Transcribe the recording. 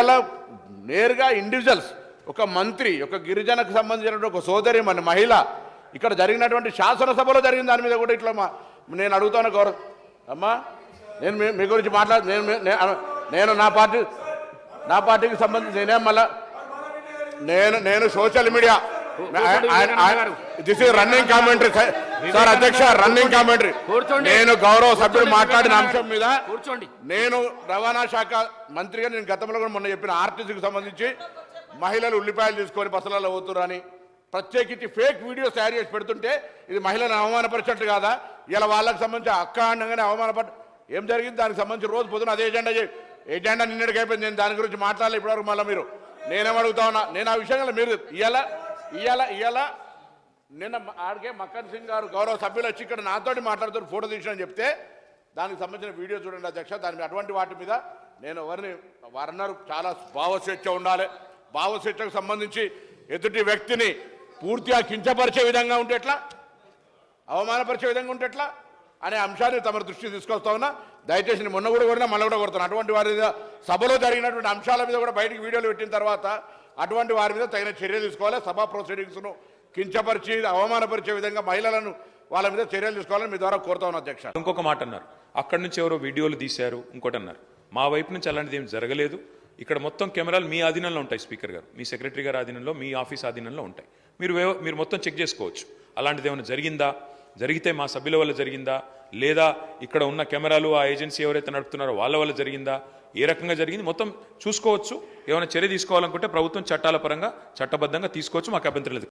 ఇలా నేరుగా ఇండివిజువల్స్ ఒక మంత్రి ఒక గిరిజనకు సంబంధించినటువంటి ఒక సోదరి మన మహిళ ఇక్కడ జరిగినటువంటి శాసనసభలో జరిగిన దాని మీద కూడా ఇట్లా నేను అడుగుతాను గౌరవ అమ్మా నేను మీ- గురించి మాట్లాడు నేను నేను నా పార్టీ నా పార్టీకి సంబంధించి నేనే మళ్ళా నేను నేను social media this is running commentary sir. అధ్యక్ష రన్నింగ్ కామెంటరీ కూర్చోండి. నేను గౌరవ సభ్యుడు మాట్లాడిన అంశం మీద కూర్చోండి. నేను రవాణా శాఖ మంత్రిగా నేను గతంలో కూడా మొన్న చెప్పిన ఆర్టీసీకి సంబంధించి మహిళలు ఉల్లిపాయలు తీసుకొని బస్సులలో పోతురని ప్రత్యేకించి ఫేక్ వీడియోస్ తయారు చేసి పెడుతుంటే ఇది మహిళలను అవమానపరిచినట్టు కాదా? ఇలా వాళ్ళకి సంబంధించి అక్క అనగానే అవమానపడ ఏం జరిగింది? దానికి సంబంధించి రోజు పొద్దున అదే ఎజెండా ఎజెండా నిన్నటికి అయిపోయింది నేను దాని గురించి మాట్లాడలే ఇప్పటివరకు మళ్ళీ మీరు. నేనేం అడుగుతా ఉన్నా? నేను ఆ విషయంలో మీరు ఇయ్యాల ఇయ్యాల ఇయ్యాల. నిన్న ఆడికే మక్కన్ సింగ్ గారు గౌరవ సభ్యులు వచ్చి ఇక్కడ నాతోటి మాట్లాడుతూ ఫోటో తీసిన చెప్తే దానికి సంబంధించిన వీడియో చూడండి అధ్యక్ష దాని అటువంటి వాటి మీద నేను ఎవరిని వారన్నారు చాలా భావస్వేచ్ఛ ఉండాలి. భావస్వేచ్ఛకు సంబంధించి ఎదుటి వ్యక్తిని పూర్తిగా కించపరిచే విధంగా ఉంటే ఎట్లా? అవమానపరిచే విధంగా ఉంటే ఎట్లా? అనే అంశాన్ని తమ దృష్టికి తీసుకొస్తా ఉన్నా. దయచేసి నేను మొన్న కూడా కొడినా మళ్ళీ కూడా కొడుతాను అటువంటి వారి మీద సభలో జరిగినటువంటి అంశాల మీద కూడా బయటికి వీడియోలు పెట్టిన తర్వాత అటువంటి వారి మీద తగిన చర్యలు తీసుకోవాలి. సభా ప్రొసీడింగ్స్ను కించపరిచి అవమానపరిచే విధంగా మహిళలను వాళ్ళ మీద చర్యలు తీసుకోవాలని మీ ద్వారా కోరుతా ఉన్నా అధ్యక్ష. ఇంకొక మాట అన్నారు. అక్కడి నుంచి ఎవరో వీడియోలు తీశారు ఇంకోటి అన్నారు. మా వైపు నుంచి అలాంటిది ఏం జరగలేదు. ఇక్కడ మొత్తం కెమెరాలు మీ ఆధీనంలో ఉంటాయి స్పీకర్ గారు. మీ సెక్రటరీ గారి ఆధీనంలో మీ ఆఫీస్ ఆధీనంలో ఉంటాయి. మీరు మీరు మొత్తం చెక్ చేసుకోవచ్చు. అలాంటిది ఏమైనా జరిగిందా? జరిగితే మా సభ్యుల వల్ల జరిగిందా? లేదా ఇక్కడ ఉన్న కెమెరాలు ఆ ఏజెన్సీ ఎవరైతే నడుపుతున్నారో వాళ్ళ వల్ల జరిగిందా? ఏ రకంగా జరిగింది? మొత్తం చూసుకోవచ్చు. ఏమైనా చర్య తీసుకోవాలనుకుంటే ప్రభుత్వం చట్టాల పరంగా చట్టబద్ధంగా తీసుకోవచ్చు. మాకు అభ్యంతరం లేదు.